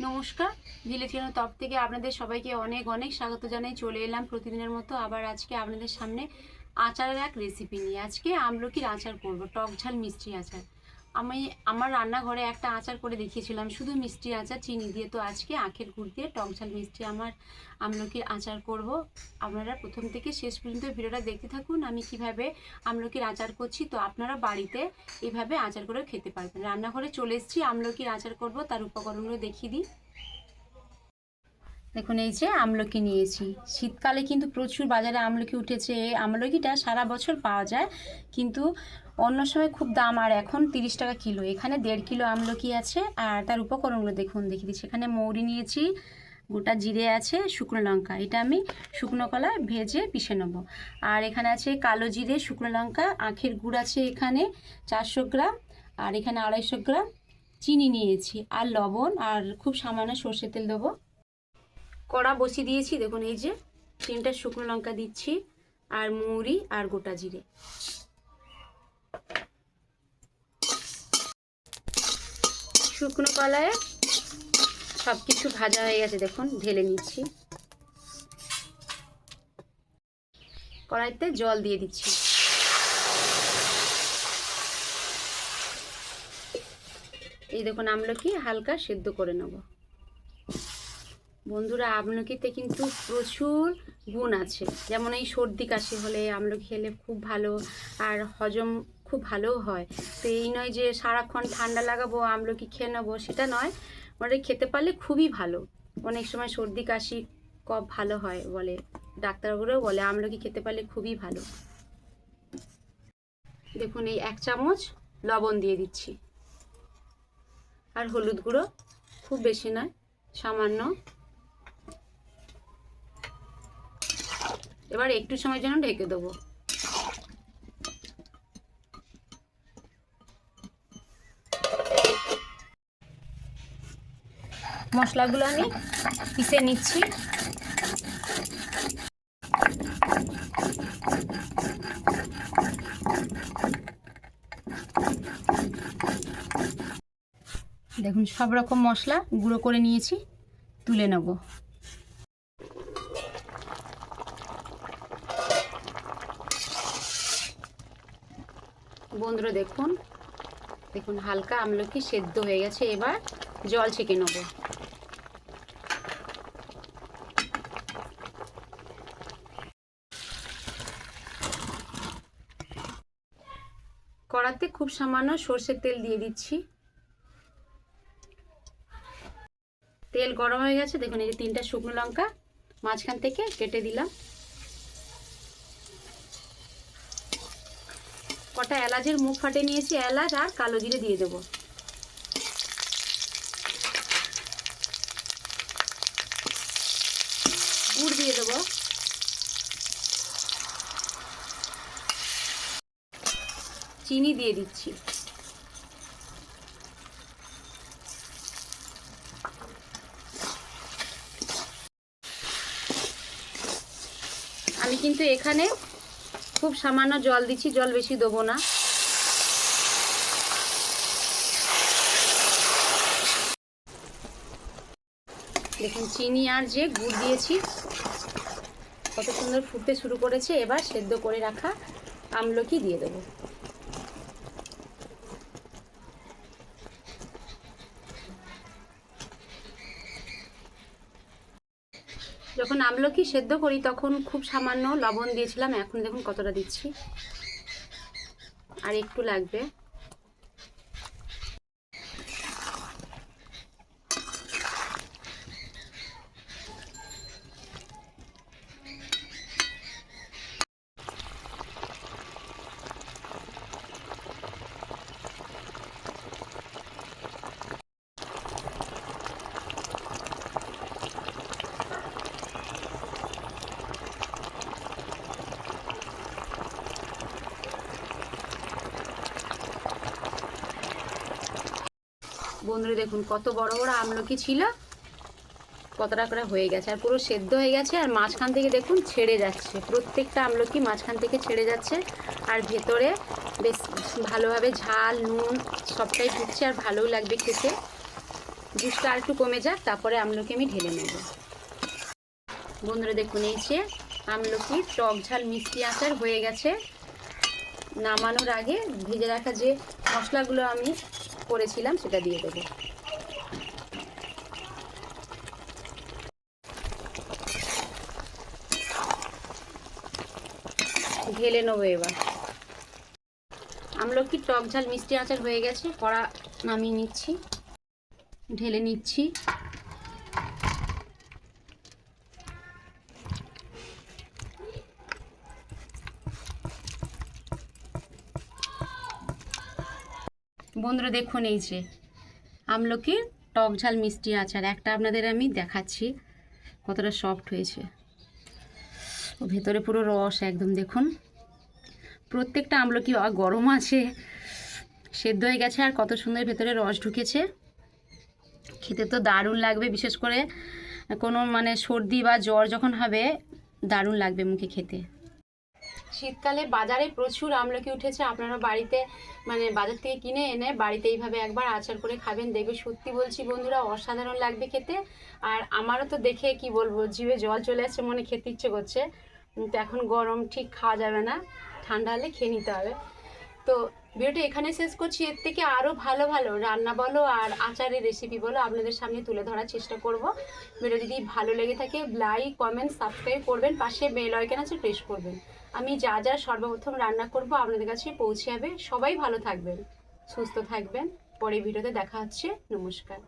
নমস্কার। ভিলেটিয়ানো তপ থেকে আপনাদের সবাইকে অনেক অনেক স্বাগত জানাই। চলে এলাম প্রতিদিনের মতো আবার আজকে আপনাদের সামনে আচারের এক রেসিপি নিয়ে। আজকে আমলকির আচার করব, টক ঝাল মিষ্টি আচার। আমি আমার রান্নাঘরে একটা আচার করে দেখিয়েছিলাম, শুধু মিষ্টি আচার, চিনি দিয়ে। তো আজকে আখের গুড় দিয়ে টক ঝাল মিষ্টি আমার আমলকির আচার করব। আপনারা প্রথম থেকে শেষ পর্যন্ত ভিডিওটা দেখতে থাকুন, আমি কীভাবে আমলকির আচার করছি। তো আপনারা বাড়িতে এভাবে আচার করে খেতে পারবেন। রান্নাঘরে চলে এসেছি, আমলকির আচার করব, তার উপকরণগুলো দেখিয়ে দিই। দেখুন, এই যে আমলকি নিয়েছি। শীতকালে কিন্তু প্রচুর বাজারে আমলকি উঠেছে। এই আমলকিটা সারা বছর পাওয়া যায়, কিন্তু অন্য সময় খুব দাম, আর এখন তিরিশ টাকা কিলো। এখানে দেড় কিলো আমলকি আছে, আর তার উপকরণগুলো দেখুন, দেখিয়ে দিচ্ছি। এখানে মৌরি নিয়েছি, গোটা জিরে আছে, শুকনো লঙ্কা। এটা আমি শুকনো কলা ভেজে পিষে নেব। আর এখানে আছে কালো জিরে, শুকনো লঙ্কা, আখের গুড় আছে এখানে চারশো গ্রাম, আর এখানে আড়াইশো গ্রাম। চিনি নিয়েছি, আর লবণ, আর খুব সামান্য সর্ষের তেল দেবো। কড়া বসিয়ে দিয়েছি, দেখুন এই যে, তিনটা শুকনো লঙ্কা দিচ্ছি, আর মৌরি, আর গোটা জিরে। শুকনো কলায় সব কিছু ভাজা হয়ে গেছে, দেখুন, ঢেলে নিচ্ছি। কড়াইতে জল দিয়ে দিচ্ছি। এই দেখুন, আমলকি হালকা সেদ্ধ করে নেব। বন্ধুরা, আমলকিতে কিন্তু প্রচুর গুণ আছে। যেমন এই সর্দি কাশি হলে আমলকি খেলে খুব ভালো, আর হজম খুব ভালো হয়। তো এই নয় যে সারাক্ষণ ঠান্ডা লাগাবো, আমলকি খেয়ে নেব, সেটা নয়। মানে খেতে পারলে খুবই ভালো। অনেক সময় সর্দি, কাশি, কফ ভালো হয় বলে। ডাক্তারবাবুরাও বলে, আমলকি খেতে পারলে খুবই ভালো। দেখুন, এই এক চামচ লবণ দিয়ে দিচ্ছি। আর হলুদ গুঁড়ো খুব বেশি নয়, সামান্য। এবার একটু সময়ের জন্য ঢেকে দেবো। মশলাগুলো আমি পিষে নিচ্ছি। দেখুন, সব রকম মশলা গুঁড়ো করে নিয়েছি, তুলে নেব। বন্ধুরা, দেখুন দেখুন, হালকা আমলকি সেদ্ধ হয়ে গেছে। এবার জল ছেঁকে নেব। কড়াতে খুব সামান্য সর্ষের তেল দিয়ে দিচ্ছি। তেল গরম হয়ে গেছে, দেখুন এই যে তিনটা শুকনো লঙ্কা মাঝখান থেকে কেটে দিলাম। কটা এলাচের মুখ ফাটে নিয়েছি, এলাচ আর কালো জিরে দিয়ে দেবো গুড় দিয়ে দেবো চিনি দিয়ে দিচ্ছি। আমি কিন্তু এখানে খুব সামান্য জল দিচ্ছি, জল বেশি দেবো না। দেখুন, চিনি আর যে গুড় দিয়েছি, কত সুন্দর ফুটতে শুরু করেছে। এবার সেদ্ধ করে রাখা আমলকি দিয়ে দেবো। যখন আমলকি সেদ্ধ করি, তখন খুব সামান্য লবণ দিয়েছিলাম। এখন দেখুন কতটা দিচ্ছি। আর একটু লাগবে। বন্ধুরা দেখুন, কত বড় বড় আমলকি ছিল। কতটা করে হয়ে গেছে, আর পুরো সেদ্ধ হয়ে গেছে, আর মাঝখান থেকে দেখুন ছেড়ে যাচ্ছে। প্রত্যেকটা আমলকি মাঝখান থেকে ছেড়ে যাচ্ছে, আর ভেতরে বেশ ভালোভাবে ঝাল, নুন সবটাই ঢুকছে, আর ভালোও লাগবে খেতে। জুসটা আর একটু কমে যাক, তারপরে আমলকি আমি ঢেলে নেব। বন্ধুরা দেখুন, এই যে আমলকি টক ঝাল মিষ্টি আচার হয়ে গেছে। নামানোর আগে ভেজে রাখা যে মশলাগুলো আমি করেছিলাম, সেটা দিয়ে দেবো। ঢেলে নেব এবার। আমলকি টক ঝাল মিষ্টি আচার হয়ে গেছে, কড়া নামিয়ে নিচ্ছি। ঢেলে নিচ্ছি। বন্ধুরা দেখুন এই যে আমলকির টক ঝাল মিষ্টি আচার। একটা আপনাদের আমি দেখাচ্ছি কতটা সফট হয়েছে। ও ভেতরে পুরো রস একদম দেখুন। প্রত্যেকটা আমলকি গরম আছে, সেদ্ধ হয়ে গেছে আর কত সুন্দর ভেতরে রস ঢুকেছে। খেতে তো দারুণ লাগবে, বিশেষ করে কোনো মানে সর্দি বা জ্বর যখন হবে, দারুণ লাগবে মুখে খেতে। শীতকালে বাজারে প্রচুর আমলকি উঠেছে। আপনারা বাড়িতে মানে বাজার থেকে কিনে এনে বাড়িতে এইভাবে একবার আচার করে খাবেন, দেখবে সত্যি বলছি বন্ধুরা, অসাধারণ লাগবে খেতে। আর আমারও তো দেখে কি বলব, জিভে জল চলে আসছে মনে খেতে ইচ্ছে করছে। কিন্তু এখন গরম, ঠিক খাওয়া যাবে না। ঠান্ডা হলে খেয়ে নিতে হবে। তো ভিডিওটা এখানে শেষ করছি। এর থেকে আরও ভালো ভালো রান্না বলো আর আচারের রেসিপি বলো আপনাদের সামনে তুলে ধরার চেষ্টা করব। ভিডিও যদি ভালো লেগে থাকে লাইক কমেন্ট সাবস্ক্রাইব করবেন। পাশে বেল আইকন আছে প্রেস করবেন। আমি যা যা সর্বপ্রথম রান্না করব আপনাদের কাছে পৌঁছে যাবে। সবাই ভালো থাকবেন, সুস্থ থাকবেন। পরে ভিডিওতে দেখা হচ্ছে। নমস্কার।